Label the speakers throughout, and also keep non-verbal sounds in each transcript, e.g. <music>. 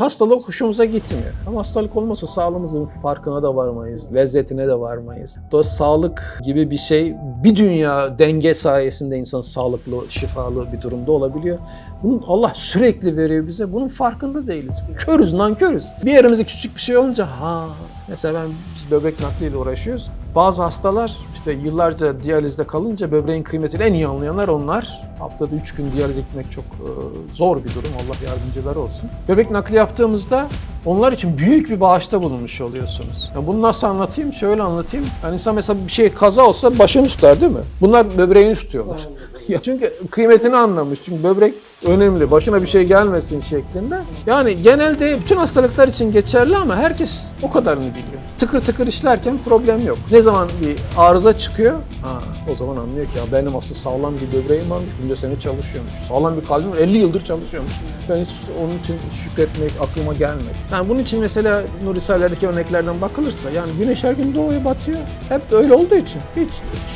Speaker 1: Hastalık hoşumuza gitmiyor. Ama hastalık olmasa sağlığımızın farkına da varmayız, lezzetine de varmayız. Dolayısıyla sağlık gibi bir şey bir dünya denge sayesinde insan sağlıklı, şifalı bir durumda olabiliyor. Bunu Allah sürekli veriyor bize. Bunun farkında değiliz. Körüz, nankörüz. Bir yerimizde küçük bir şey olunca ha mesela ben biz böbrek nakliyle uğraşıyoruz. Bazı hastalar işte yıllarca diyalizde kalınca böbreğin kıymetini en iyi anlayanlar onlar. Haftada 3 gün diyalize gitmek çok e, zor bir durum. Allah yardımcıları olsun. Böbrek nakli yaptığımızda onlar için büyük bir bağışta bulunmuş oluyorsunuz. Ya bunu nasıl anlatayım? Şöyle anlatayım. Yani insan mesela bir şey kaza olsa başını tutar değil mi? Bunlar böbreğini tutuyorlar. <laughs> ya çünkü kıymetini anlamış. Çünkü böbrek önemli. Başına bir şey gelmesin şeklinde. Yani genelde bütün hastalıklar için geçerli ama herkes o kadarını biliyor. Tıkır tıkır işlerken problem yok. Ne zaman bir arıza çıkıyor, ha, o zaman anlıyor ki ya benim asıl sağlam bir böbreğim varmış, bunca sene çalışıyormuş. Sağlam bir kalbim var, 50 yıldır çalışıyormuş. Ben hiç onun için şükretmek aklıma gelmedi. Yani bunun için mesela Nur Risale'deki örneklerden bakılırsa yani güneş her gün doğuyor batıyor. Hep öyle olduğu için hiç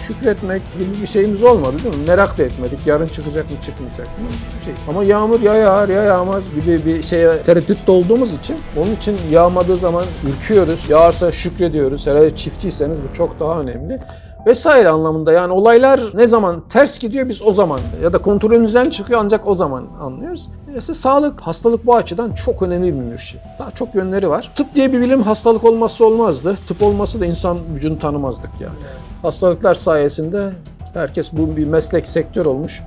Speaker 1: şükretmek gibi bir şeyimiz olmadı değil mi? Merak da etmedik. Yarın çıkacak mı çıkmayacak mı? Bir Şey. Ama yağmur ya yağar ya yağmaz gibi bir şeye tereddütte olduğumuz için onun için yağmadığı zaman ürküyoruz. Yağarsa şükrediyoruz. Herhalde çiftçiyseniz bu çok daha önemli vesaire anlamında yani olaylar ne zaman ters gidiyor biz o zaman ya da kontrolümüzden çıkıyor ancak o zaman anlıyoruz. İşte sağlık, hastalık bu açıdan çok önemli bir mürşit. Daha çok yönleri var. Tıp diye bir bilim hastalık olmazsa olmazdı. Tıp olması da insan vücudunu tanımazdık yani. Hastalıklar sayesinde herkes bu bir meslek sektör olmuş.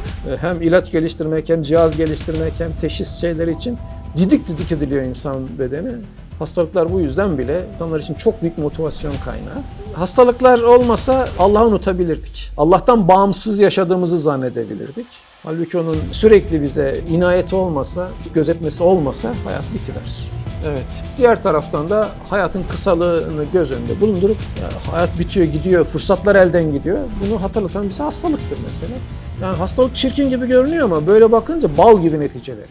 Speaker 1: <laughs> hem ilaç geliştirmek hem cihaz geliştirmek hem teşhis şeyleri için didik didik ediliyor insan bedeni. Hastalıklar bu yüzden bile insanlar için çok büyük motivasyon kaynağı. Hastalıklar olmasa Allah'ı unutabilirdik. Allah'tan bağımsız yaşadığımızı zannedebilirdik. Halbuki onun sürekli bize inayeti olmasa, gözetmesi olmasa hayat bitiver. Evet. Diğer taraftan da hayatın kısalığını göz önünde bulundurup ya hayat bitiyor gidiyor, fırsatlar elden gidiyor. Bunu hatırlatan bize hastalıktır mesela. Yani hastalık çirkin gibi görünüyor ama böyle bakınca bal gibi neticeleri.